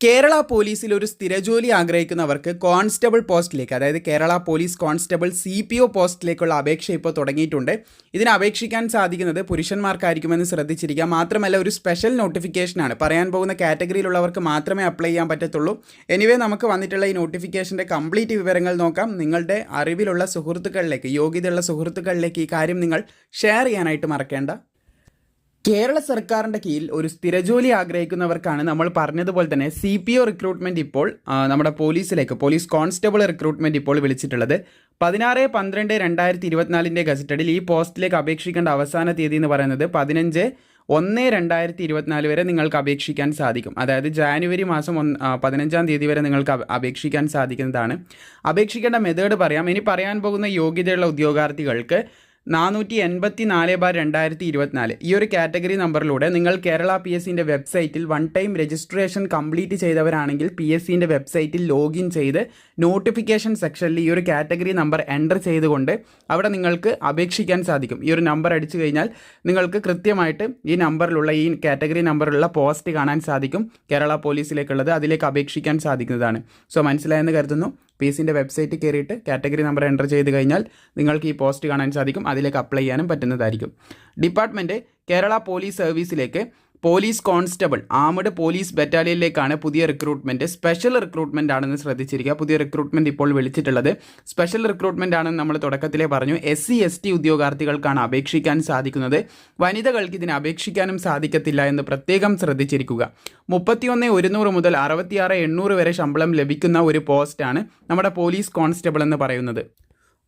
കേരള പോലീസിൽ ഒരു സ്ഥിരജോലി ആഗ്രഹിക്കുന്നവർക്ക് കോൺസ്റ്റബിൾ പോസ്റ്റിലേക്ക് അതായത് Kerala police constable C P O പോസ്റ്റിലേക്കുള്ള അപേക്ഷ ഇപ്പോൾ തുടങ്ങിയിട്ടുണ്ട്. ഇതിന് അപേക്ഷിക്കാൻ സാധിക്കുന്നത് പുരുഷന്മാർക്കായിരിക്കുമെന്ന് ശ്രദ്ധിച്ചിരിക്കുക. മാത്രമല്ല ഒരു സ്പെഷ്യൽ നോട്ടിഫിക്കേഷനാണ് പറയാൻ പോകുന്ന കാറ്റഗറിയിലുള്ളവർക്ക് മാത്രമേ അപ്ലൈ ചെയ്യാൻ പറ്റത്തുള്ളൂ. എനിവേ നമുക്ക് വന്നിട്ടുള്ള ഈ നോട്ടിഫിക്കേഷന്റെ കംപ്ലീറ്റ് വിവരങ്ങൾ നോക്കാം. നിങ്ങളുടെ അറിവിലുള്ള സുഹൃത്തുക്കളിലേക്ക് യോഗ്യതയുള്ള സുഹൃത്തുക്കളിലേക്ക് ഈ കാര്യം നിങ്ങൾ ഷെയർ ചെയ്യാനായിട്ട് മറക്കേണ്ട. കേരള സർക്കാരിന്റെ കീഴിൽ ഒരു സ്ഥിരജോലി ആഗ്രഹിക്കുന്നവർക്കാണ് നമ്മൾ പറഞ്ഞതുപോലെ തന്നെ സി പി ഒ റിക്രൂട്ട്മെന്റ് ഇപ്പോൾ നമ്മുടെ പോലീസിലേക്ക് പോലീസ് കോൺസ്റ്റബിൾ റിക്രൂട്ട്മെന്റ് ഇപ്പോൾ വിളിച്ചിട്ടുള്ളത്. പതിനാറ് പന്ത്രണ്ട് രണ്ടായിരത്തി ഇരുപത്തിനാലിന്റെ ഗസറ്റഡിൽ ഈ പോസ്റ്റിലേക്ക് അപേക്ഷിക്കേണ്ട അവസാന തീയതി എന്ന് പറയുന്നത് പതിനഞ്ച് ഒന്ന് രണ്ടായിരത്തി ഇരുപത്തിനാല് വരെ നിങ്ങൾക്ക് അപേക്ഷിക്കാൻ സാധിക്കും. അതായത് ജാനുവരി മാസം ഒന്ന് പതിനഞ്ചാം തീയതി വരെ നിങ്ങൾക്ക് അപേക്ഷിക്കാൻ സാധിക്കുന്നതാണ്. അപേക്ഷിക്കേണ്ട മെത്തേഡ് പറയാം. ഇനി പറയാൻ പോകുന്ന യോഗ്യതയുള്ള ഉദ്യോഗാർത്ഥികൾക്ക് നാനൂറ്റി എൺപത്തി നാല് ബാർ രണ്ടായിരത്തി ഇരുപത്തിനാല് ഈ ഒരു കാറ്റഗറി നമ്പറിലൂടെ നിങ്ങൾ കേരള പി എസ് സിന്റെ വെബ്സൈറ്റിൽ വൺ ടൈം രജിസ്ട്രേഷൻ കംപ്ലീറ്റ് ചെയ്തവരാണെങ്കിൽ പി എസ് സിന്റെ വെബ്സൈറ്റിൽ ലോഗിൻ ചെയ്ത് നോട്ടിഫിക്കേഷൻ സെക്ഷനിൽ ഈ ഒരു കാറ്റഗറി നമ്പർ എന്റർ ചെയ്തുകൊണ്ട് അവിടെ നിങ്ങൾക്ക് അപേക്ഷിക്കാൻ സാധിക്കും. ഈ ഒരു നമ്പർ അടിച്ചു കഴിഞ്ഞാൽ നിങ്ങൾക്ക് കൃത്യമായിട്ട് ഈ നമ്പറിലുള്ള ഈ കാറ്റഗറി നമ്പറിലുള്ള പോസ്റ്റ് കാണാൻ സാധിക്കും. കേരള പോലീസിലേക്കുള്ളത് അതിലേക്ക് അപേക്ഷിക്കാൻ സാധിക്കുന്നതാണ്. സോ മനസ്സിലായെന്ന് കരുതുന്നു. പി എസിന്റെ വെബ്സൈറ്റിൽ കയറിയിട്ട് കാറ്റഗറി നമ്പർ എന്റർ ചെയ്ത് കഴിഞ്ഞാൽ നിങ്ങൾക്ക് ഈ പോസ്റ്റ് കാണാൻ സാധിക്കും. അതിലേക്ക് അപ്ലൈ ചെയ്യാനും പറ്റുന്നതായിരിക്കും. ഡിപ്പാർട്ട്മെന്റ് കേരള പോലീസ് സർവീസിലേക്ക് പോലീസ് കോൺസ്റ്റബിൾ ആമഡ് പോലീസ് ബറ്റാലിയനിലേക്കാണ് പുതിയ റിക്രൂട്ട്മെന്റ് സ്പെഷ്യൽ റിക്രൂട്ട്മെന്റ് ആണെന്ന് ശ്രദ്ധിച്ചിരിക്കുക. പുതിയ റിക്രൂട്ട്മെന്റ് ഇപ്പോൾ വിളിച്ചിട്ടുള്ളത്. സ്പെഷ്യൽ റിക്രൂട്ട്മെന്റ് ആണെന്ന് നമ്മൾ തുടക്കത്തിലേ പറഞ്ഞു. എസ് സി എസ് ടി ഉദ്യോഗാർത്ഥികൾക്കാണ് അപേക്ഷിക്കാൻ സാധിക്കുന്നത്. വനിതകൾക്ക് ഇതിന് അപേക്ഷിക്കാനും സാധിക്കത്തില്ല എന്ന് പ്രത്യേകം ശ്രദ്ധിച്ചിരിക്കുക. മുപ്പത്തിയൊന്ന് ഒരുന്നൂറ് മുതൽ അറുപത്തിയാറ് എണ്ണൂറ് വരെ ശമ്പളം ലഭിക്കുന്ന ഒരു പോസ്റ്റാണ് നമ്മുടെ പോലീസ് കോൺസ്റ്റബിൾ എന്ന് പറയുന്നത്.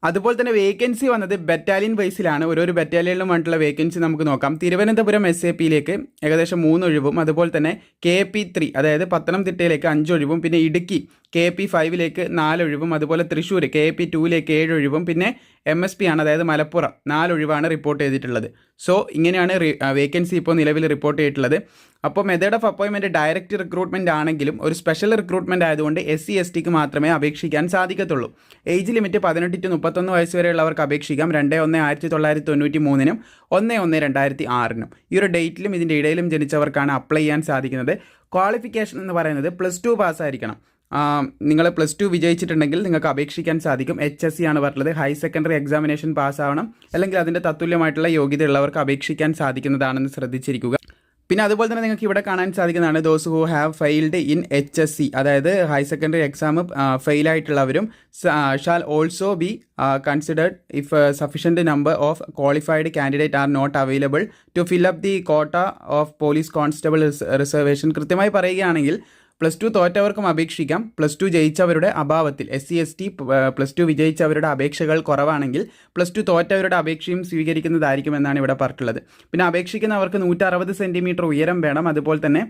അതുപോലെ തന്നെ വേക്കൻസി വന്നത് ബറ്റാലിയൻ ബേസിലാണ് ഓരോരോ ബറ്റാലിയനിലും വേണ്ടിയിട്ടുള്ള വേക്കൻസി നമുക്ക് നോക്കാം. തിരുവനന്തപുരം എസ് എ പിയിലേക്ക് ഏകദേശം മൂന്ന് ഒഴിവും അതുപോലെ തന്നെ കെ പി ത്രീ അതായത് പത്തനംതിട്ടയിലേക്ക് അഞ്ച് ഒഴിവും പിന്നെ ഇടുക്കി കെ പി ഫൈവിലേക്ക് നാലൊഴിവും അതുപോലെ തൃശ്ശൂർ കെ പി ടൂവിലേക്ക് ഏഴൊഴിവും പിന്നെ എം എസ് പി ആണ് അതായത് മലപ്പുറം നാലൊഴിവാണ് റിപ്പോർട്ട് ചെയ്തിട്ടുള്ളത്. സോ ഇങ്ങനെയാണ് വേക്കൻസി ഇപ്പോൾ നിലവിൽ റിപ്പോർട്ട് ചെയ്തിട്ടുള്ളത്. അപ്പോൾ മെത്തേഡ് ഓഫ് അപ്പോയിൻമെന്റ് ഡയറക്റ്റ് റിക്രൂട്ട്മെന്റ് ആണെങ്കിലും ഒരു സ്പെഷ്യൽ റിക്രൂട്ട്മെന്റ് ആയതുകൊണ്ട് എസ് സി എസ് ടിക്ക് മാത്രമേ അപേക്ഷിക്കാൻ സാധിക്കത്തുള്ളൂ. ഏജ് ലിമിറ്റ് പതിനെട്ട് ടു മുപ്പത്തൊന്ന് വയസ്സ് വരെയുള്ളവർക്ക് അപേക്ഷിക്കാം. രണ്ട് ഒന്ന് ആയിരത്തി തൊള്ളായിരത്തി തൊണ്ണൂറ്റി മൂന്നിനും ഒന്ന് ഒന്ന് രണ്ടായിരത്തി ആറിനും. ഈ ഒരു ഡേറ്റിലും ഇതിന്റെ ഇടയിലും ജനിച്ചവർക്കാണ് അപ്ലൈ ചെയ്യാൻ സാധിക്കുന്നത്. ക്വാളിഫിക്കേഷൻ എന്ന് പറയുന്നത് പ്ലസ് ടു പാസ്സായിരിക്കണം നിങ്ങൾ പ്ലസ് ടു വിജയിച്ചിട്ടുണ്ടെങ്കിൽ നിങ്ങൾക്ക് അപേക്ഷിക്കാൻ സാധിക്കും. എച്ച് എസ് സി ആണ് പറഞ്ഞത്. ഹയർ സെക്കൻഡറി എക്സാമിനേഷൻ പാസ്സാവണം. അല്ലെങ്കിൽ അതിന്റെ തത്തുല്യമായിട്ടുള്ള യോഗ്യതയുള്ളവർക്ക് അപേക്ഷിക്കാൻ സാധിക്കുന്നതാണെന്ന് ശ്രദ്ധിച്ചിരിക്കുക. പിന്നെ അതുപോലെ തന്നെ നിങ്ങൾക്ക് ഇവിടെ കാണാൻ സാധിക്കുന്നതാണ് those who have failed in H S C അതായത് higher secondary exam ഫെയിലായിട്ടുള്ളവരും shall also be considered if sufficient number of qualified candidate are not available to fill up the quota of police constable reservation കൃത്യമായി പറയുകയാണെങ്കിൽ plus two തോറ്റവർക്കും അപേക്ഷിക്കാം. Plus two ജയിച്ചവരുടെ അഭാവത്തിൽ S C S T plus two വിജയിച്ചവരുടെ അപേക്ഷകൾ കുറവാണെങ്കിൽ plus two തോറ്റവരുടെ അപേക്ഷയും സ്വീകരിക്കുന്നതായിരിക്കും എന്നാണ് ഇവിടെ പറഞ്ഞിട്ടുള്ളത്. പിന്നെ അപേക്ഷിക്കുന്നവർക്ക് നൂറ്ററുപത് സെന്റിമീറ്റർ ഉയരം വേണം. അതുപോലെ തന്നെ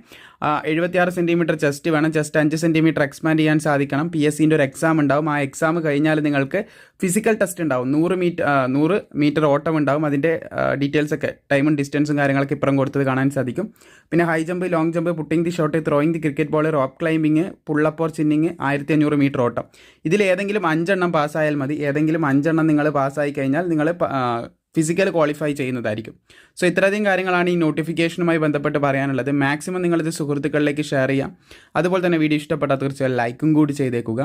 എഴുപത്തിയാറ് സെന്റിമീറ്റർ ചെസ്റ്റ് വേണം. ചെസ്റ്റ് അഞ്ച് സെന്റിമീറ്റർ എക്സ്പാൻഡ് ചെയ്യാൻ സാധിക്കണം. പി എസ് സിന്റെ ഒരു എക്സാം ഉണ്ടാവും. ആ എക്സാം കഴിഞ്ഞാൽ നിങ്ങൾക്ക് ഫിസിക്കൽ ടെസ്റ്റ് ഉണ്ടാവും. നൂറ് മീറ്റർ നൂറ് മീറ്റർ ഓട്ടം ഉണ്ടാവും. അതിന്റെ ഡീറ്റെയിൽസ് ഒക്കെ ടൈമും ഡിസ്റ്റൻസും കാര്യങ്ങളൊക്കെ ഇപ്പുറം കൊടുത്തത് കാണാൻ സാധിക്കും. പിന്നെ high jump long jump putting the shot throwing the cricket ball rope climbing pull up or chinning ആയിരത്തി അഞ്ഞൂറ് മീറ്റർ ഓട്ടം. ഇതിൽ ഏതെങ്കിലും അഞ്ചെണ്ണം പാസ്സായാൽ മതി. ഏതെങ്കിലും അഞ്ചെണ്ണം നിങ്ങൾ പാസ്സായി കഴിഞ്ഞാൽ നിങ്ങൾ ഫിസിക്കൽ ക്വാളിഫൈ ചെയ്യുന്നതായിരിക്കും. സോ ഇത്രയധികം കാര്യങ്ങളാണ് ഈ നോട്ടിഫിക്കേഷനുമായി ബന്ധപ്പെട്ട് പറയാനുള്ളത്. മാക്സിമം നിങ്ങളിത് സുഹൃത്തുക്കളിലേക്ക് ഷെയർ ചെയ്യാം. അതുപോലെ തന്നെ വീഡിയോ ഇഷ്ടപ്പെട്ടാൽ തീർച്ചയായും ലൈക്കും കൂടി ചെയ്തേക്കുക.